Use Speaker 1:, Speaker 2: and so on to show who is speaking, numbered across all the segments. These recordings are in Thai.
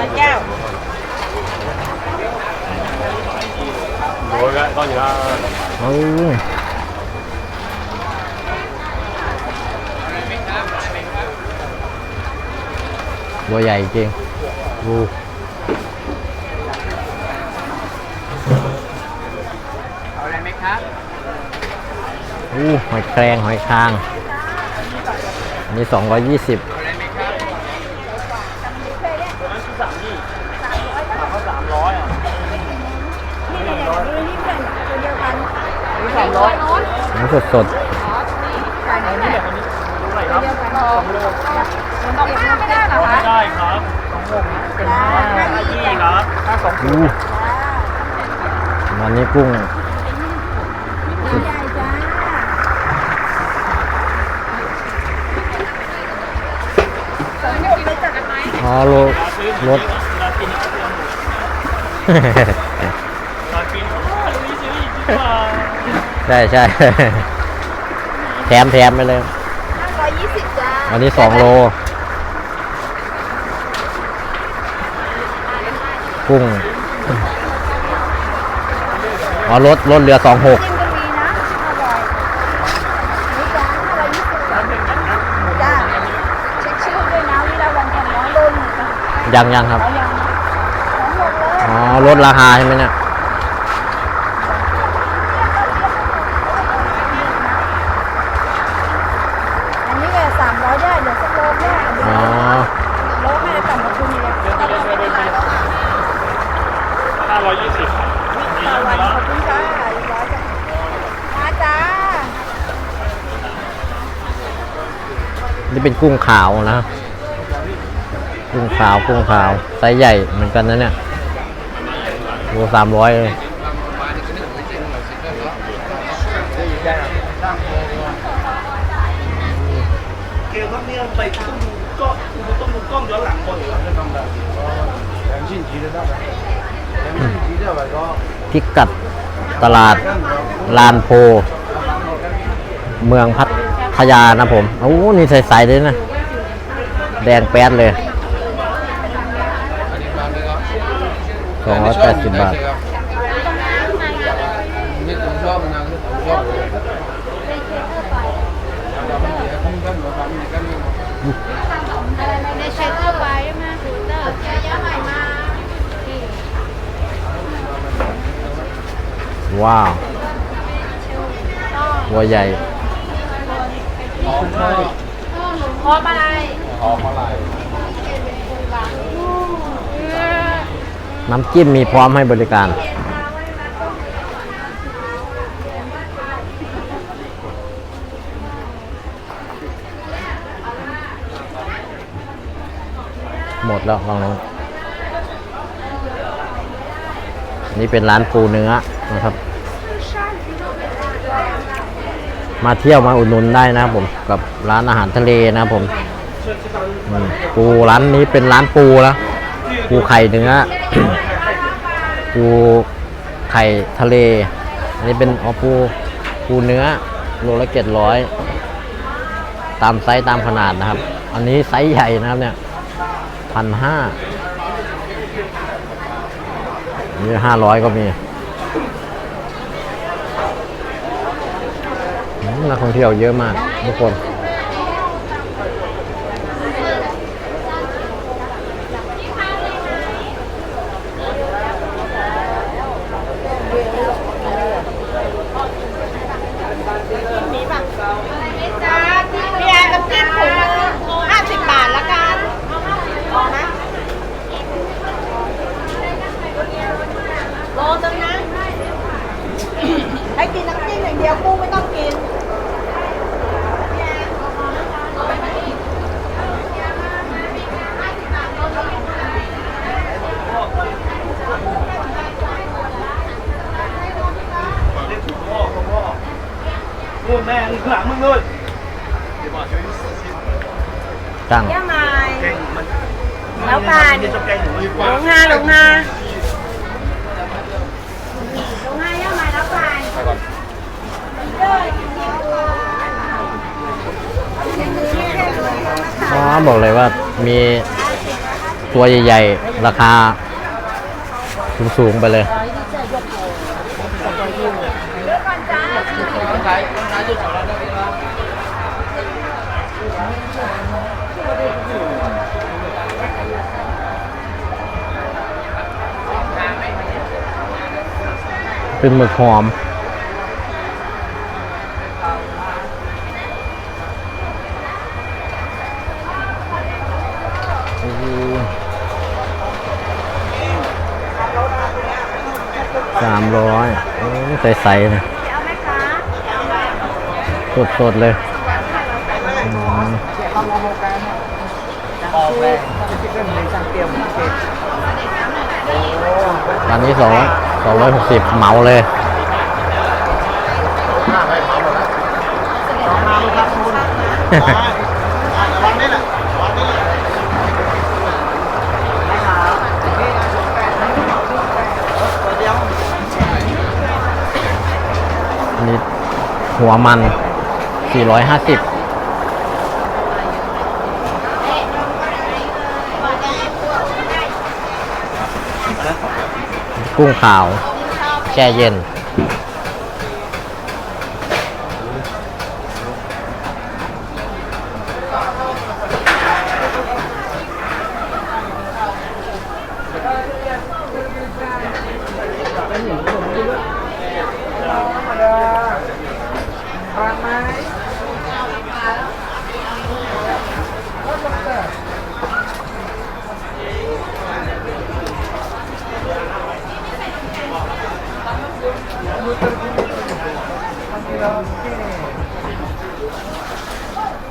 Speaker 1: มันแก้ว
Speaker 2: 我该到你啦。โอู้ย
Speaker 3: ตัวใหญ่จริงดู
Speaker 4: เอาอะไรไหมครับ
Speaker 3: อู้หอยแครงหอยคางอันนี้สิบ
Speaker 2: ส
Speaker 1: ด
Speaker 4: ส
Speaker 3: ด
Speaker 2: อันนี้แบบอันนี้ดูไหนครับ
Speaker 1: สองห้าไม่ได้เหรอคะ
Speaker 2: ได้ครับสองหกเป็นห้าห้ายี่ครับห้าสอง
Speaker 3: ๆอู้วันนี้กุ้ง
Speaker 1: ใหญ่จ้า
Speaker 3: อ๋อรถรถ
Speaker 2: ลาตินลาตินโอ้ยลุยซื้ออีกดีกว่า
Speaker 3: ใช่ใช่ แถมแถมไปเลย
Speaker 1: ห้าร้อยยี่สิบจ้า
Speaker 3: อันนี้สองโล กุ้งอ๋อรถรถเรือสองหก
Speaker 1: จิ้มก็มีนะอร่อยนี่จ้าห้าร้อยยี่สิบจ้าจ้าเช็คชื่อด้วยนะวิลาวันของน้องลุง
Speaker 3: ยังยังครับ
Speaker 1: เอายังสองหกเลย
Speaker 3: อ๋อลดราคาใช่ไหมเนี่ย
Speaker 1: เป็
Speaker 3: นกุ้งขาวนะ กุ้งขาวกุ้งขาวไซส์ใหญ่เหมือนกันนะเนี่ยโลสามร้อยเลย
Speaker 2: เกมนี้ไปต้องดูก็ต้องดูกล้องย้อนหลังคนหรือว่าจะทำแบบแรงชินทีได้ไหมแรงชินทีได้ไหมก็
Speaker 3: พิกัดตลาดลานโพ เมืองพั ทยานะผมโอ้นี่ใสๆเลยนะ แดงแป๊ดเลยสองร้อยแปดสิบบาท
Speaker 4: นี่ผมชอบนะ ผมชอบ
Speaker 1: ใช็คเข้าไปมอเตอร์เยอะๆใหม่มา
Speaker 3: ว้าวตัวใหญ่
Speaker 1: พร้อมอะไร
Speaker 3: น้ำจิ้มมีพร้อมให้บริการ หมดแล้วลองลองนี่เป็นร้านปูเนื้อนะครับ มาเที่ยวมาอุดหนุนได้นะครับผมกับร้านอาหารทะเลนะครับผมปูร้านนี้เป็นร้านปูแล้วปูไข่เนื้อปูไข่ทะเล อันนี้เป็นอ๋อปูปูเนื้อโลละเจ็ดร้อยตามไซส์ตามขนาดนะครับ อันนี้ไซส์ใหญ่นะครับเนี่ยพันห้านี่ห้าร้อยก็มีอืม นักท่องเที่ยวเยอะมากทุกคน
Speaker 1: จ้าพี่แอนกับจิ้มถุงห้าสิบบาทละกันเอานะโลนึงนะ ให้กินน้ำจิ้มอย่างเดียวกุ้งไม่ต้องกิน
Speaker 2: พูดแม่งหลังมึงเลย
Speaker 3: จัง
Speaker 1: ย่าไม้
Speaker 2: เก่งมัน
Speaker 1: แล้วกัน
Speaker 2: จะแกงหนูดีก
Speaker 1: ล
Speaker 2: ว่าง
Speaker 1: ห้าลงห้าลงห้าย่าไม้แล้วกัน
Speaker 3: อ๋อบอกเลยว่ามีตัวใหญ่ๆ ราคาสูงๆไปเลย เป็นหมึกหอมโอ้โหสามร้อยใส่ใส่ๆนะ
Speaker 1: เอาไหมคะ
Speaker 3: สดสดๆเลยอืม
Speaker 4: ออกเลยที่เป็นในสั่งเตรียมเก็บ
Speaker 3: ร้านนี้สอง สองร้อยหกสิบเหมาเลยอันนี้หัวมัน 450 กุ้งขาว แช่เย็น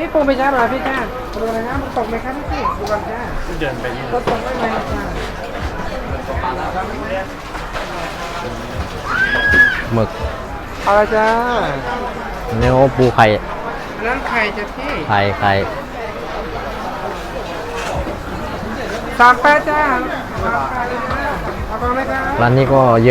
Speaker 4: พี่ปูไปช้าเหรอพี่จ้าดูอะไรนะมันตกไหมครับพี่ดูก่อนจ้า
Speaker 2: เดินไปนี่
Speaker 4: รถตกได้ไหมจ้า
Speaker 3: หมึก
Speaker 4: เอาละจ้า
Speaker 3: เนื้อปูไข่
Speaker 4: อันนั้นไข่จ้ะพี่
Speaker 3: ไข่ไข่
Speaker 4: สามแปดจ้าสามแปดเลยจ้าเอาไปไหมครับ
Speaker 3: ร้านนี้ก็เย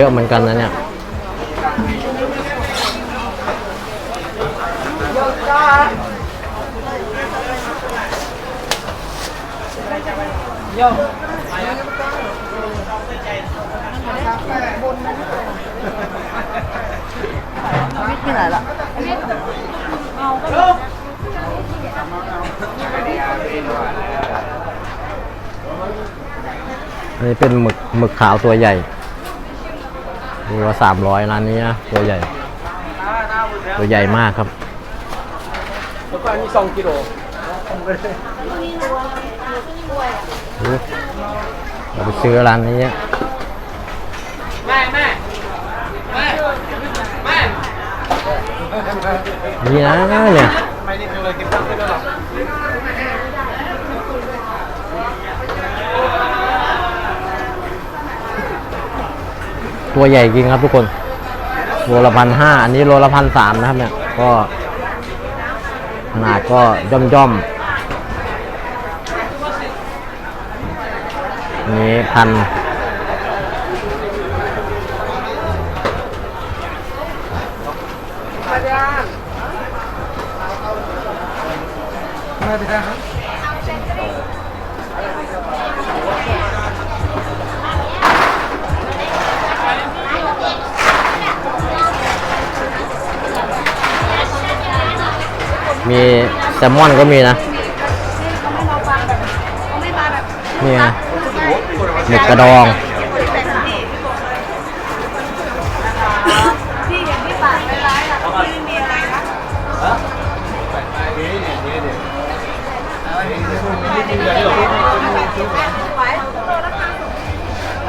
Speaker 3: อะเหมือนกันนะเนี่ย
Speaker 4: โย
Speaker 1: ที่ไหนล่ะ
Speaker 3: อันนี้เป็นหมึกหมึกขาวตัวใหญ่ดูว่าสามร้อยร้านนี้นะตัวใหญ่ ตัวใหญ่มากครับ
Speaker 4: แล้วก็อันนี้สองกิโล
Speaker 3: เราไปซื้อร้านนี้
Speaker 4: แม่แม่แม่แม่
Speaker 3: นี่นะเนี่ย
Speaker 4: ตัวยหรอ
Speaker 3: ตัวใหญ่จริงครับทุกคนโลละพันห้าอันนี้โลละพันสามนะครับเนี่ย ก็ขนาดก็ย่อมย่อม นี้พัน
Speaker 4: มาจ้ามาจ้า
Speaker 3: มีแซลมอนก็มีนะ
Speaker 1: เขาไม่มาฟังแบบเขาไม่มาแบบ
Speaker 3: นี่ไง หมึกกระดอง
Speaker 1: ที่อย่างที่ปากร้ายๆอะที่มีอะไรนะไหว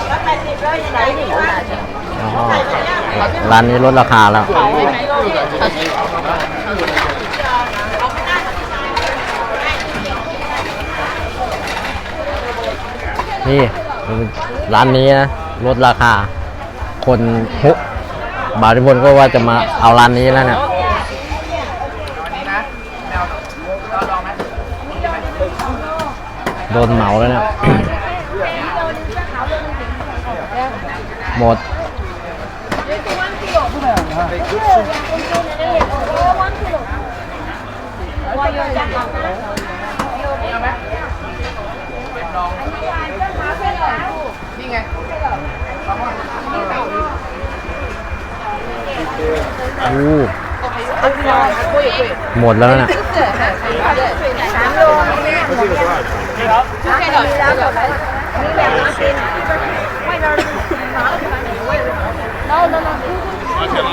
Speaker 1: แล้วแปดสิบแล้วยังไงนี่
Speaker 3: อ๋อร้านนี้ลดราคาแล้วนี่ ร้านนี้นะลดราคา คนฮุบาริพลก็ว่าจะมาเอาร้านนี้แล้วเนี่ยโดนเหมาแล้วเนี่ยหมด อู้
Speaker 1: 贵贵。
Speaker 3: หมดแล้วนะ
Speaker 1: สามโลนี่หมดยังมีแล้วจบแล้วนี่แบบ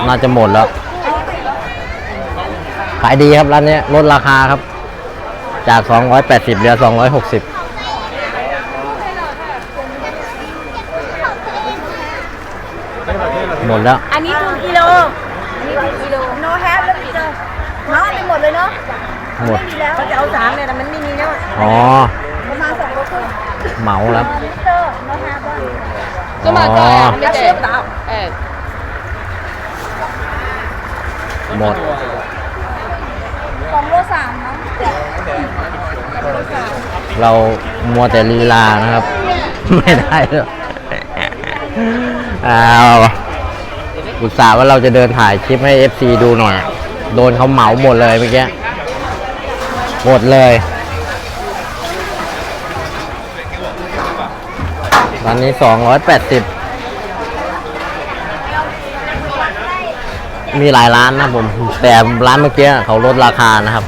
Speaker 1: มา
Speaker 3: จะหมดแล้ว ขายดีครับร้านนี้ลดราคาครับ จาก 280เหลือ 260 หมดแล้ว
Speaker 1: อันนี้คือกิโล อันนี้คือกิโลโนแฮปแล้วกิโลเนาะไปหมดเลยเนาะ
Speaker 3: หมด
Speaker 1: ไม่มีแล้วเขาจะเอาสามเนี่ยแต่มันไม่มีแล้ว
Speaker 3: อ๋อ
Speaker 1: ประมาณสองโลครึ่ง
Speaker 3: เหมาแล้ว
Speaker 1: ลิตรโนแฮป
Speaker 3: อ๋อ
Speaker 1: แล้วเชื่อมต่อเออ
Speaker 3: หมด
Speaker 1: สองโลสามเนาะ
Speaker 3: เรามัวแต่ลีลานะครับ ไม่ได้เลยอ้าว อุตส่าห์ว่าเราจะเดินถ่ายคลิปให้ FC ดูหน่อย โดนเขาเหมาหมดเลยเมื่อกี้หมดเลยร้านนี้ 280 มีหลายร้านนะผม แต่ร้านเมื่อกี้เขาลดราคานะครับ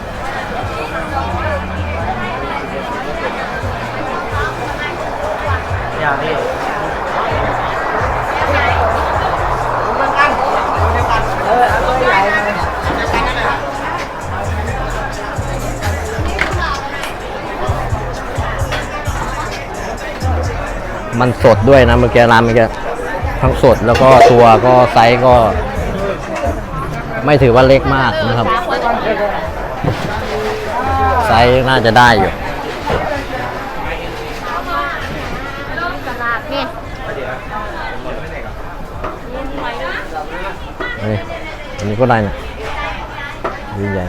Speaker 3: อย่างนี้ มันสดด้วยนะเมื่อกี้ร้านเมื่อกี้ทั้งสดแล้วก็ตัวก็ไซส์ก็ ไม่ถือว่าเล็กมากนะครับ ไซส์น่าจะได้อยู่
Speaker 1: นี่
Speaker 3: อันนี้อันนี้ก็ได้นะดีใหญ่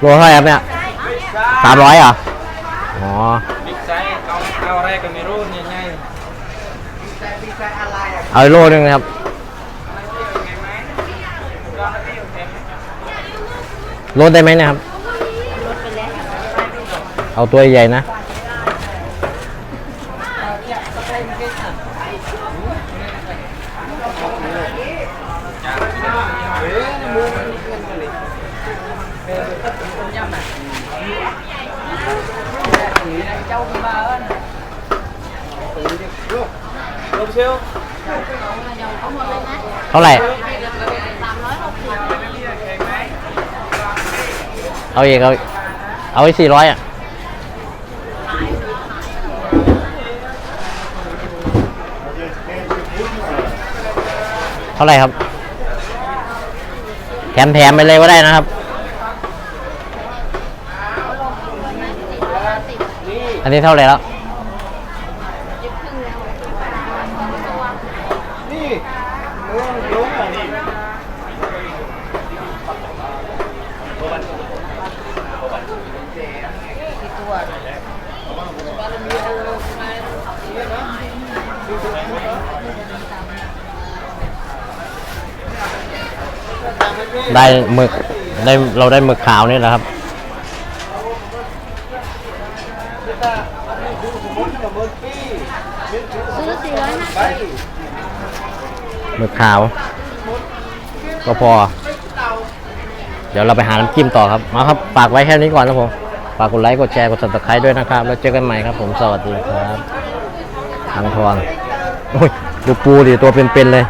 Speaker 3: โลเท่าไหร่ครับเนี่ย สามร้อยเหรอ อ๋อ
Speaker 4: บิ๊กไซส์เอาเอาอะไรกันไม่รู้เนี่ยง่าย
Speaker 3: เอาอีกโลนึงนะครับลดได้ไหมเนะครับ เอาตัวใหญ่นะ
Speaker 4: ลบ เท่า
Speaker 3: ไหร่เอาอีกเอาเอาอีกสี่ร้อยอะเท่าไหร่ครับ แถมแถมไปเลยก็ได้นะครับอันนี้เท่าไหร่แล้ว
Speaker 2: นี่เออลุงอะนี่
Speaker 3: ได้หมึกได้เราได้หมึกขาวนี่แหละครับ
Speaker 1: ซื้อสี่ร้อยห้าสิบ
Speaker 3: หมึกขาว ก็พอ เดี๋ยวเราไปหาน้ำจิ้มต่อครับมาครับฝากไว้แค่นี้ก่อนครับผมฝากกดไลค์กดแชร์กด subscribe ด้วยนะครับ แล้วเจอกันใหม่ครับผมสวัสดีครับทางทองโอ้ยดูปูดิตัวเป็นๆเลย